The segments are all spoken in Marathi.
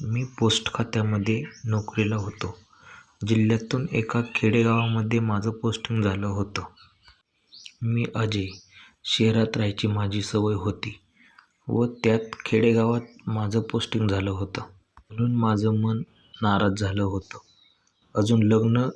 मी पोस्ट खात्यामध्ये नोकरीला होतो. जिल्ह्यातून एका खेडेगावामध्ये माझं पोस्टिंग झालं होतं. मी अजय. शहरात राहायची माझी सवय होती व त्यात खेडेगावात माझं पोस्टिंग झालं होतं. म्हणून माझं मन नाराज झालं होतं. अजून लग्न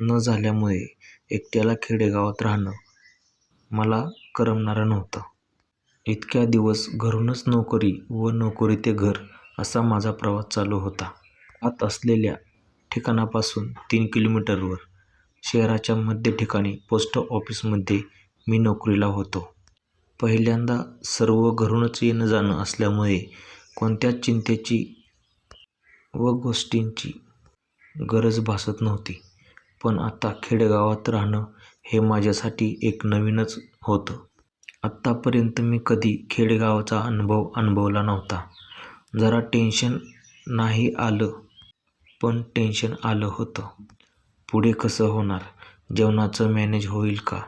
न झाल्यामुळे एकट्याला खेडेगावात राहणं मला करमणारं नव्हतं. इतक्या दिवस घरूनच नोकरी व नोकरी ते घर असा माझा प्रवास चालू होता. आत असलेल्या ठिकाणापासून तीन किलोमीटरवर शहराच्या मध्य ठिकाणी पोस्ट ऑफिसमध्ये मी नोकरीला होतो. पहिल्यांदा सर्व घरूनच येणं जाणं असल्यामुळे कोणत्याच चिंतेची व गोष्टींची गरज भासत नव्हती. पण आता खेडेगावात राहणं हे माझ्यासाठी एक नवीनच होतं. आत्तापर्यंत मी कधी खेडेगावाचा अनुभव अनुभवला नव्हता. जरा टेन्शन नाही आलं पण टेन्शन आलं होतं. पुढे कसं होणार? जेवणाचं मॅनेज होईल का?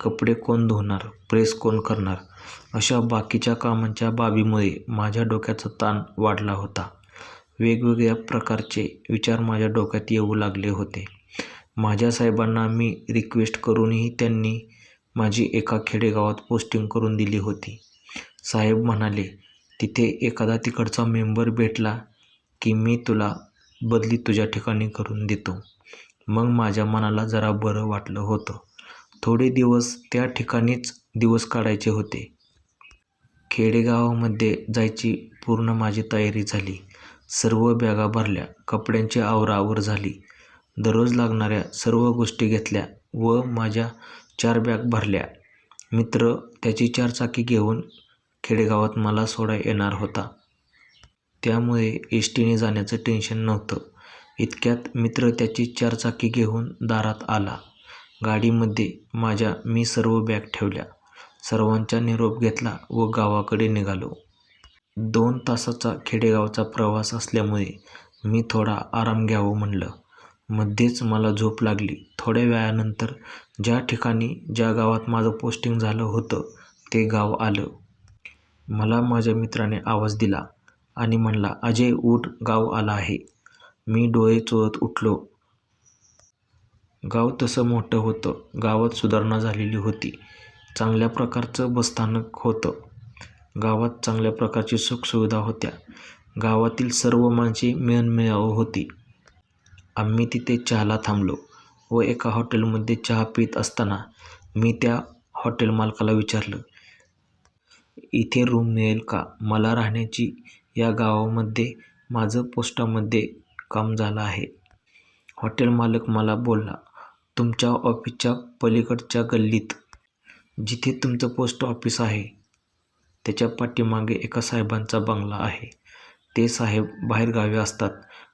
कपडे कोण धुणार? प्रेस कोण करणार? अशा बाकीच्या कामांच्या बाबीमुळे माझ्या डोक्याचा ताण वाढला होता. वेगवेगळ्या प्रकारचे विचार माझ्या डोक्यात येऊ लागले होते. माझ्या साहेबांना मी रिक्वेस्ट करूनही त्यांनी माझी एका खेडेगावात पोस्टिंग करून दिली होती. साहेब म्हणाले, तिथे एखादा तिकडचा मेंबर भेटला की मी तुला बदली तुझ्या ठिकाणी करून देतो. मग माझ्या मनाला जरा बरं वाटलं होतं. थोडे दिवस त्या ठिकाणीच दिवस काढायचे होते. खेडेगावामध्ये जायची पूर्ण माझी तयारी झाली. सर्व बॅगा भरल्या. कपड्यांची आवरावर झाली. दररोज लागणाऱ्या सर्व गोष्टी घेतल्या व माझ्या चार बॅग भरल्या. मित्र त्याची चारचाकी घेऊन खेडेगावात मला सोडा येणार होता. त्यामुळे एसटीने जाण्याचं टेन्शन नव्हतं. इतक्यात मित्र त्याची चारचाकी घेऊन दारात आला. गाडीमध्ये माझ्या मी सर्व बॅग ठेवल्या. सर्वांचा निरोप घेतला व गावाकडे निघालो. दोन तासाचा खेडेगावचा प्रवास असल्यामुळे मी थोडा आराम घ्यावं म्हणलं. मध्येच मला झोप लागली. थोड्या वेळानंतर ज्या ठिकाणी ज्या गावात माझं पोस्टिंग झालं होतं ते गाव आलं. मला माझ्या मित्राने आवाज दिला आणि म्हणला अजय उठ गाव आला आहे. मी डोळे चोळत उठलो. गाव तसं मोठं होतं. गावात सुधारणा झालेली होती. चांगल्या प्रकारचं बसस्थानक होतं. गावात चांगल्या प्रकारची सुखसुविधा होत्या. गावातील सर्व माणसे मिळणमिळाऊ होती. आम्ही तिथे चहाला थांबलो व एका हॉटेलमध्ये चहा पीत असताना मी त्या हॉटेल मालकाला विचारलं, इथे रूम मिळेल का? मला राहण्याची या गावामध्ये माझं पोस्टामध्ये काम झालं आहे. हॉटेल मालक मला बोलला, तुमच्या ऑफिसच्या पलीकडच्या गल्लीत जिथे तुमचं पोस्ट ऑफिस आहे त्याच्या पाठीमागे एका साहेबांचा बंगला आहे. ते साहेब बाहेरगावी असतात.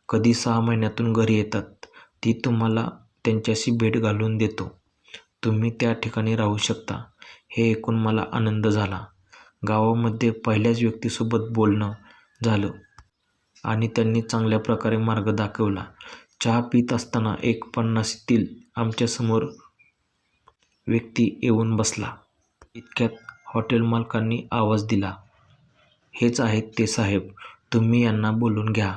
कधी सहा महिन्यातून घरी येतात. ती तुम्हाला त्यांच्याशी भेट घालून देतो. तुम्ही त्या ठिकाणी राहू शकता. हे ऐकून मला आनंद झाला. गावामध्ये पहिल्याच व्यक्तीसोबत बोलणं झालं आणि त्यांनी चांगल्या प्रकारे मार्ग दाखवला. चहा पीत असताना एक पन्नासतील आमच्यासमोर व्यक्ती येऊन बसला. इतक्यात हॉटेल मालकांनी आवाज दिला, हेच आहेत ते साहेब. तुम्ही यांना बोलून घ्या.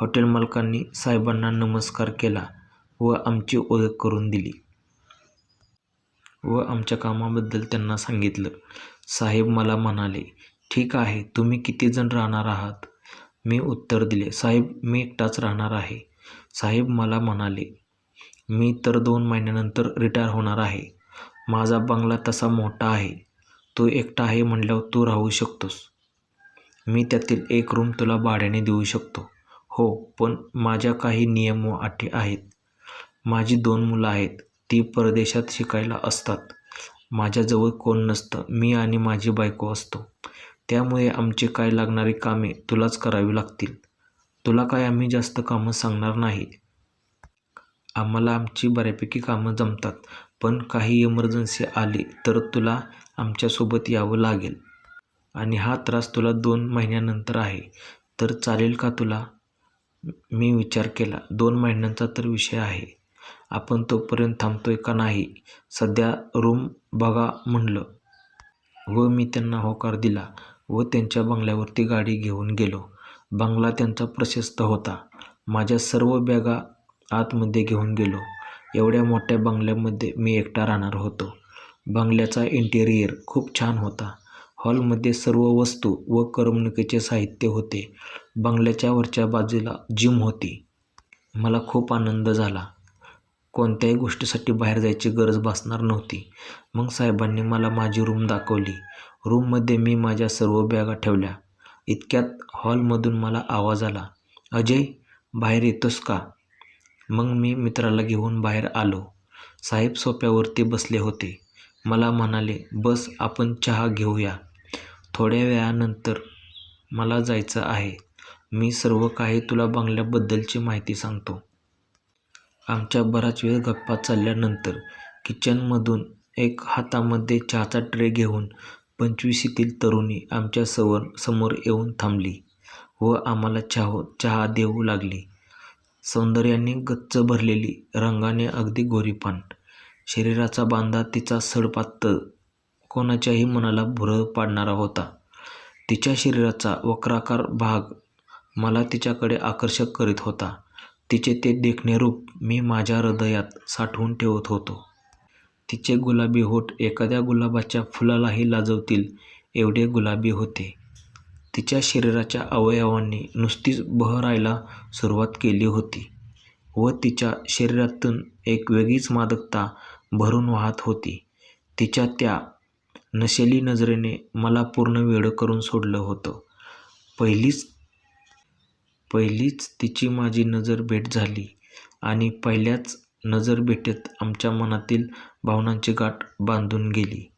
हॉटेल मालकांनी साहेबांना नमस्कार केला व आमची ओळख करून दिली. व आमच्या कामाबद्दल त्यांना सांगितलं. साहेब मला म्हणाले, ठीक आहे तुम्ही किती जण राहणार आहात? मी उत्तर दिले, साहेब मी एकटाच राहणार आहे. साहेब मला म्हणाले, मी तर दोन महिन्यानंतर रिटायर होणार आहे. माझा बंगला तसा मोठा आहे. तू एकटा आहे म्हटल्यावर तू राहू शकतोस. मी त्यातील एक रूम तुला भाड्याने देऊ शकतो. हो पण माझ्या काही नियम व अटी आहेत. माझी दोन मुलं आहेत. ती परदेशात शिकायला असतात. माझ्याजवळ कोण नसतं. मी आणि माझी बायको असतो. त्यामुळे आमची काय लागणारी कामे तुलाच करावी लागतील. तुला काय आम्ही जास्त कामं सांगणार नाही. आम्हाला आमची बऱ्यापैकी कामं जमतात. पण काही इमर्जन्सी आली तर तुला आमच्यासोबत यावं लागेल. आणि हा त्रास तुला दोन महिन्यानंतर आहे तर चालेल का तुला? मी विचार केला. दोन महिन्यांचा तर विषय आहे. आपण तोपर्यंत थांबतोय का नाही? सध्या रूम बघा म्हणलं व मी त्यांना होकार दिला व त्यांच्या बंगल्यावरती गाडी घेऊन गेलो. बंगला त्यांचा प्रशस्त होता. माझ्या सर्व बॅगा आतमध्ये घेऊन गेलो. एवढ्या मोठ्या बंगल्यामध्ये मी एकटा राहणार होतो. बंगल्याचा इंटेरियर खूप छान होता. हॉलमध्ये सर्व वस्तू व करमणुकीचे साहित्य होते. बंगल्याच्या वरच्या बाजूला जिम होती. मला खूप आनंद झाला. कोणत्याही गोष्टीसाठी बाहेर जायची गरज भासणार नव्हती. मग साहेबांनी मला माझी रूम दाखवली. रूममध्ये मी माझ्या सर्व बॅगा ठेवल्या. इतक्यात हॉलमधून मला आवाज आला, अजय, बाहेर येतोस का? मग मी मित्राला घेऊन बाहेर आलो. साहेब सोप्यावरती बसले होते. मला म्हणाले, बस आपण चहा घेऊया. थोड्या वेळानंतर मला जायचं आहे. मी सर्व काही तुला बंगल्याबद्दलची माहिती सांगतो. आमच्या बराच वेळ गप्पा चालल्यानंतर किचनमधून एक हातामध्ये चहाचा ट्रे घेऊन पंचविशीतील तरुणी आमच्या सवर समोर येऊन थांबली व आम्हाला चहा देऊ लागली. सौंदर्याने गच्च भरलेली, रंगाने अगदी गोरीपान, शरीराचा बांधा तिचा सडपातळ कोणाच्याही मनाला भुरळ पाडणारा होता. तिच्या शरीराचा वक्राकार भाग मला तिच्याकडे आकर्षक करीत होता. तिचे ते देखणे रूप मी माझ्या हृदयात साठवून ठेवत होतो. तिचे गुलाबी होठ एखाद्या गुलाबाच्या फुलालाही लाजवतील एवढे गुलाबी होते. तिच्या शरीराच्या अवयवांनी नुसतीच बहरायला सुरुवात केली होती व तिच्या शरीरातून एक वेगळीच मादकता भरून वाहत होती. तिच्या त्या नशेली नजरेने मला पूर्ण वेडं करून सोडलं होतं. पहिलीच पहिलीच तिची माझी नजरभेट झाली आणि पहिल्याच नजरभेटीत आमच्या मनातील भावनांची गाठ बांधून गेली.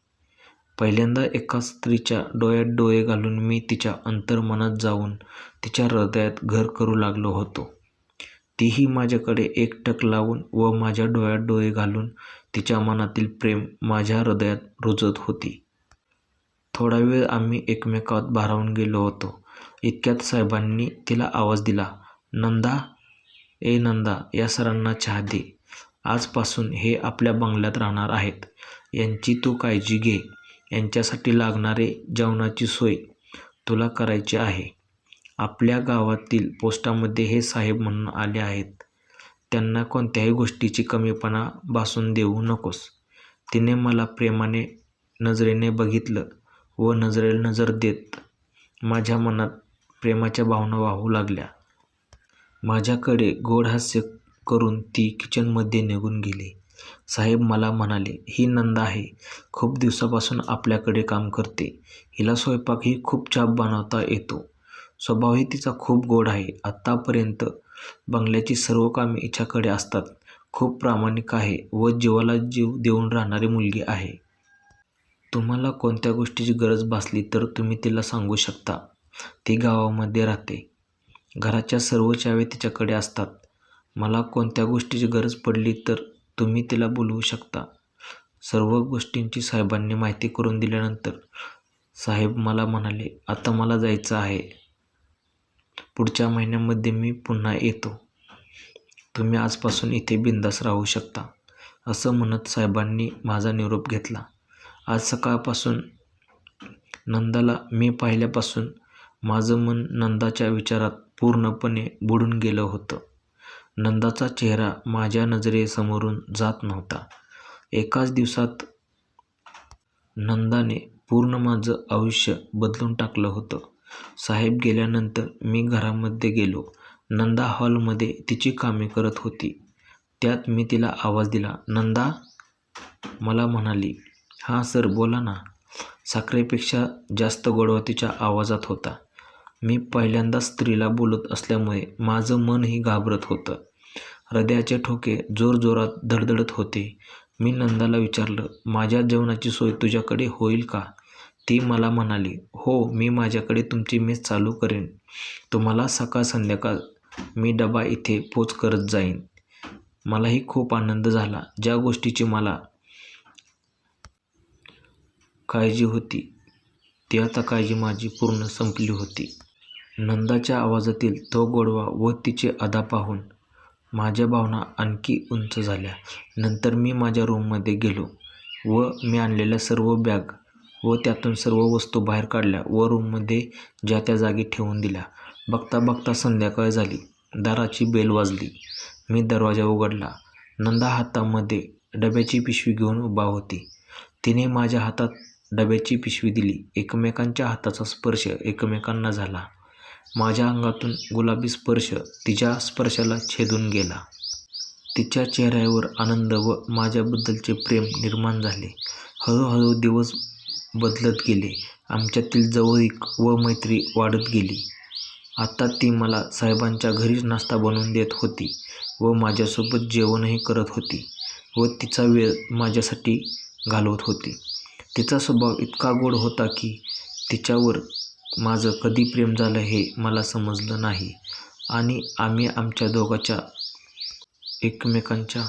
पहिल्यांदा एका स्त्रीच्या डोळ्यात डोळे घालून मी तिच्या अंतर्मनात जाऊन तिच्या हृदयात घर करू लागलो होतो. तीही माझ्याकडे एकटक लावून व माझ्या डोळ्यात डोळे घालून तिच्या मनातील प्रेम माझ्या हृदयात रुजत होती. थोडा वेळ आम्ही एकमेकात भारावून गेलो होतो. इतक्यात साहेबांनी तिला आवाज दिला, नंदा, ए नंदा, या सरांना चहा दे. आजपासून हे आपल्या बंगल्यात राहणार आहेत. यांची तू काळजी घे. यांच्यासाठी लागणारे जेवणाची सोय तुला करायची आहे. आपल्या गावातील पोस्टामध्ये हे साहेब म्हणून आले आहेत. त्यांना कोणत्याही गोष्टीची कमीपणा भासून देऊ नकोस. तिने मला प्रेमाने नजरेने बघितलं व नजरेला नजर देत माझ्या मनात प्रेमाच्या भावना वाहू लागल्या. माझ्याकडे गोड हास्य करून ती किचनमध्ये निघून गेली. साहेब मला म्हणाले, ही नंदा आहे. खूप दिवसापासून आपल्याकडे काम करते. हिला स्वयंपाकही खूप छाप बनवता येतो. स्वभावही तिचा खूप गोड आहे. आतापर्यंत बंगल्याची सर्व कामे हिच्याकडे असतात. खूप प्रामाणिक आहे व जीवाला जीव देऊन राहणारी मुलगी आहे. तुम्हाला कोणत्या गोष्टीची गरज भासली तर तुम्ही तिला सांगू शकता. ती गावामध्ये राहते. घराच्या सर्व चाव्या तिच्याकडे असतात. मला कोणत्या गोष्टीची गरज पडली तर तुम्ही तिला बोलवू शकता. सर्व गोष्टींची साहेबांनी माहिती करून दिल्यानंतर साहेब मला म्हणाले, आता मला जायचं आहे. पुढच्या महिन्यामध्ये मी पुन्हा येतो. तुम्ही आजपासून इथे बिनधास्त राहू शकता. असं म्हणत साहेबांनी माझा निरोप घेतला. आज सकाळपासून नंदाला मी पाहिल्यापासून माझं मन नंदाच्या विचारात पूर्णपणे बुडून गेलं होतं. नंदाचा चेहरा माझ्या नजरेसमोरून जात नव्हता. एकाच दिवसात नंदाने पूर्ण माझं आयुष्य बदलून टाकलं होतं. साहेब गेल्यानंतर मी घरामध्ये गेलो. नंदा हॉलमध्ये तिची कामे करत होती. त्यात मी तिला आवाज दिला, नंदा. मला म्हणाली, हां सर बोला ना. साखरेपेक्षा जास्त गोडवा तिच्या आवाजात होता. मी पहिल्यांदाच स्त्रीला बोलत असल्यामुळे माझं मनही घाबरत होतं. हृदयाचे ठोके जोरजोरात धडधडत होते. मी नंदाला विचारलं, माझ्या जेवणाची सोय तुझ्याकडे होईल का? ती मला म्हणाली, हो, मी माझ्याकडे तुमची मेस चालू करेन. तुम्हाला सकाळ संध्याकाळ मी डबा इथे पोच करत जाईन. मलाही खूप आनंद झाला. ज्या गोष्टीची मला काळजी होती ती आता काळजी माझी पूर्ण संपली होती. नंदाच्या आवाजातील तो गोडवा व तिचे अदा पाहून माझ्या भावना आणखी उंच झाल्या. नंतर मी माझ्या रूममध्ये गेलो व मी आणलेल्या सर्व बॅग व त्यातून सर्व वस्तू बाहेर काढल्या व रूममध्ये ज्या त्या जागी ठेवून दिल्या. बघता बघता संध्याकाळ झाली. दाराची बेल वाजली. मी दरवाजा उघडला. नंदा हातामध्ये डब्याची पिशवी घेऊन उभा होती. तिने माझ्या हातात डब्याची पिशवी दिली. एकमेकांच्या हाताचा स्पर्श एकमेकांना झाला. माझ्या अंगातून गुलाबी स्पर्श तिच्या स्पर्शाला छेदून गेला. तिच्या चेहऱ्यावर आनंद व माझ्याबद्दलचे प्रेम निर्माण झाले. हळूहळू दिवस बदलत गेले. आमच्यातील जवळीक व मैत्री वाढत गेली. आता ती मला साहेबांच्या घरीच नाश्ता बनवून देत होती व माझ्यासोबत जेवणही करत होती व तिचा वेळ माझ्यासाठी घालवत होती. तिचा स्वभाव इतका गोड होता की तिच्यावर माझं कधी प्रेम झालं हे मला समजलं नाही. आणि आम्ही आमच्या दोघांच्या एकमेकांच्या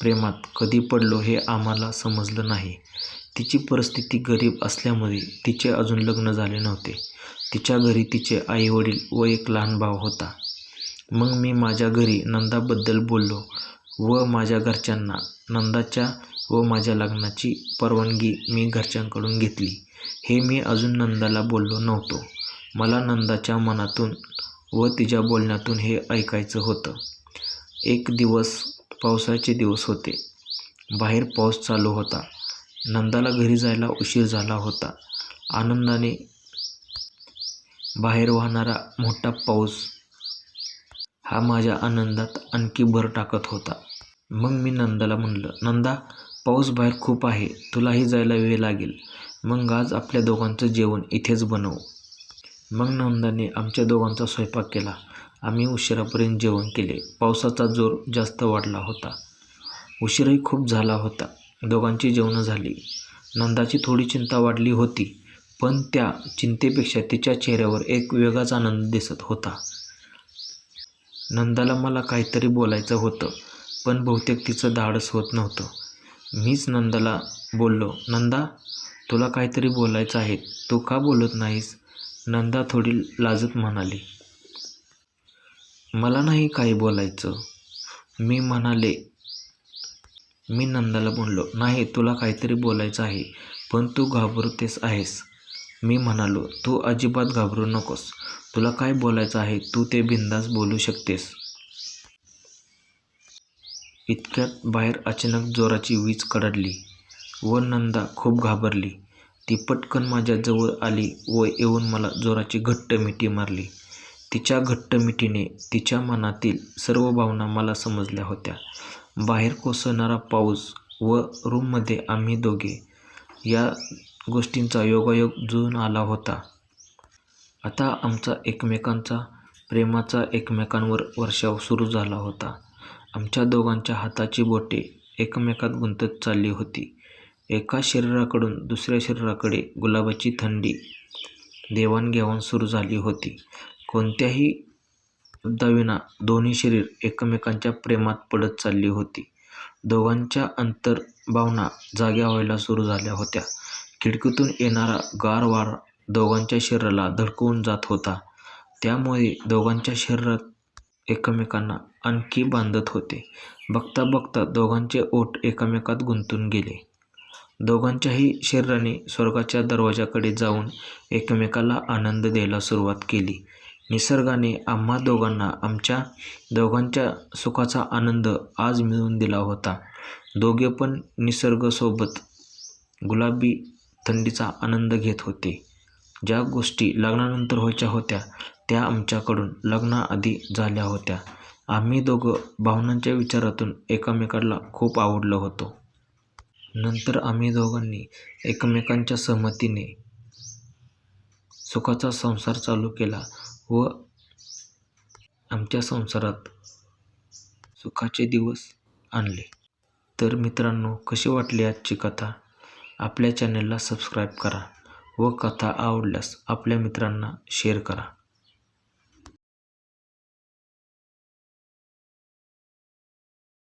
प्रेमात कधी पडलो हे आम्हाला समजलं नाही. तिची परिस्थिती गरीब असल्यामुळे तिचे अजून लग्न झाले नव्हते. तिच्या घरी तिचे आईवडील व एक लहान भाव होता. मग मी माझ्या घरी नंदाबद्दल बोललो व माझ्या घरच्यांना नंदाच्या व माझ्या लग्नाची परवानगी मी घरच्यांकडून घेतली. हे मी अजून नंदाला बोललो नव्हतो. मला नंदाच्या मनातून व तिच्या बोलण्यातून हे ऐकायचं होतं. एक दिवस पावसाचे दिवस होते. बाहेर पाऊस चालू होता. नंदाला घरी जायला उशीर झाला होता. आनंदाने बाहेर वाहणारा मोठा पाऊस हा माझ्या आनंदात आणखी भर टाकत होता. मग मी नंदाला म्हणलं नंदा पाऊस बाहेर खूप आहे. तुलाही जायला वेळ लागेल. मग आज आपल्या दोघांचं जेवण इथेच बनवू. मग नंदाने आमच्या दोघांचा स्वयंपाक केला. आम्ही उशिरापर्यंत जेवण केले. पावसाचा जोर जास्त वाढला होता. उशीरही खूप झाला होता. दोघांची जेवणं झाली. नंदाची थोडी चिंता वाढली होती पण त्या चिंतेपेक्षा तिच्या चेहऱ्यावर एक वेगळाच आनंद दिसत होता. नंदाला मला काहीतरी बोलायचं होतं पण बहुतेक तिचं धाडस होत नव्हतं. मीच नंदाला बोललो नंदा तुला काहीतरी बोलायचं आहे. तू का बोलत नाहीस? नंदा थोडी लाजत म्हणाली. मला नाही काही बोलायचं. मी म्हणाले मी नंदाला बोललो नाही तुला काहीतरी बोलायचं आहे पण तू घाबरतेस आहेस. मी म्हणालो तू अजिबात घाबरू नकोस. तुला काय बोलायचं आहे तू ते बिंदास बोलू शकतेस. इतक्यात बाहेर अचानक जोराची वीज कडडली व नंदा खूप घाबरली. ती पटकन माझ्या जवळ आली व येऊन मला जोराची घट्ट मिठी मारली. तिच्या घट्ट मिठीने तिच्या मनातील सर्व भावना मला समजल्या होत्या. बाहेर कोसळणारा पाऊस व रूममध्ये आम्ही दोघे या गोष्टींचा योगायोग जुळून आला होता. आता आमचा एकमेकांचा प्रेमाचा एकमेकांवर वर्षाव सुरू झाला होता. आमच्या दोघांच्या हाताची बोटे एकमेकात गुंतत चालली होती. एका शरीराकडून दुसऱ्या शरीराकडे गुलाबाची थंडी देवाणघेवाण सुरू झाली होती. कोणत्याही शब्दाविना दोन्ही शरीर एकमेकांच्या प्रेमात पडत चालली होती. दोघांच्या अंतर भावना जाग्या व्हायला सुरू झाल्या होत्या. खिडकीतून येणारा गार वारा दोघांच्या शरीराला धडकवून जात होता. त्यामुळे दोघांच्या शरीरात एकमेकांना आणखी बांधत होते. बघता बघता दोघांचे ओठ एकमेकात गुंतून गेले. दोघांच्याही शरीराने स्वर्गाच्या दरवाजाकडे जाऊन एकमेकाला आनंद द्यायला सुरुवात केली. निसर्गाने आम्हा दोघांना आमच्या दोघांच्या सुखाचा आनंद आज मिळवून दिला होता. दोघे पण निसर्गासोबत गुलाबी थंडीचा आनंद घेत होते. ज्या गोष्टी लग्नानंतर व्हायच्या होत्या त्या आमच्याकडून लग्नाआधी झाल्या होत्या. आम्ही दोघं भावनांच्या विचारातून एकमेकाला खूप आवडलो होतो. नंतर आम्ही दोघांनी एकमेकांच्या सहमतीने सुखाचा संसार चालू केला व आमच्या संसारात सुखाचे दिवस आणले. तर मित्रांनो कशी वाटली आजची कथा? आपल्या चॅनलला सबस्क्राईब करा व कथा आवडल्यास आपल्या मित्रांना शेअर करा.